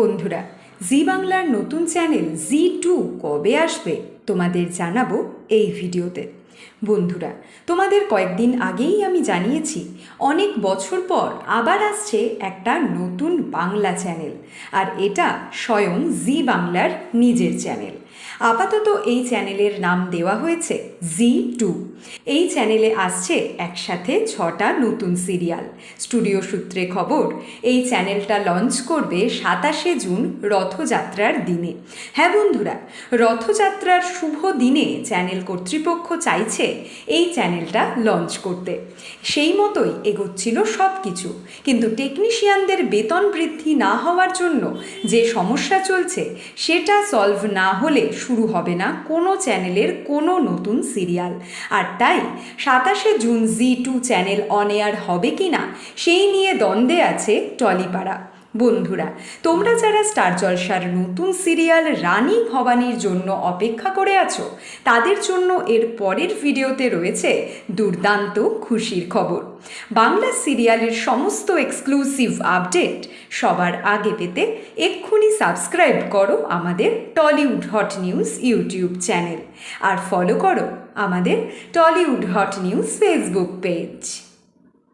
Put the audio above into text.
বন্ধুরা, জি বাংলার নতুন চ্যানেল জি টু কবে আসবে তোমাদের জানাব এই ভিডিওতে। বন্ধুরা, তোমাদের কয়েকদিন আগেই আমি জানিয়েছি, অনেক বছর পর আবার আসছে একটা নতুন বাংলা চ্যানেল, আর এটা স্বয়ং জি বাংলার নিজের চ্যানেল। আপাতত এই চ্যানেলের নাম দেওয়া হয়েছে জি টু এই চ্যানেলে আসছে একসাথে ছটা নতুন সিরিয়াল। স্টুডিও সূত্রে খবর, এই চ্যানেলটা লঞ্চ করবে সাতাশে জুন রথযাত্রার দিনে। হ্যাঁ বন্ধুরা, রথযাত্রার শুভ দিনে চ্যানেল কর্তৃপক্ষ চাইছে এই চ্যানেলটা লঞ্চ করতে। সেই মতোই এগোচ্ছিল সব কিছু কিন্তু টেকনিশিয়ানদের বেতন বৃদ্ধি না হওয়ার জন্য যে সমস্যা চলছে, সেটা সলভ না হলে শুরু হবে না কোনো চ্যানেলের কোনো নতুন সিরিয়াল। আর তাই সাতাশে June Zee two channel on air হবে কি না সেই নিয়ে দ্বন্দ্বে আছে টলিপাড়া। বন্ধুরা, তোমরা যারা স্টার জলসার নতুন সিরিয়াল রানী ভবানীর জন্য অপেক্ষা করে আছো, তাদের জন্য এর পরের ভিডিওতে রয়েছে দুর্দান্ত খুশির খবর। বাংলা সিরিয়ালের সমস্ত এক্সক্লুসিভ আপডেট সবার আগে পেতে এক্ষুনি সাবস্ক্রাইব করো আমাদের Tollywood hot news YouTube channel. আর ফলো করো আমাদের Tollywood hot news Facebook page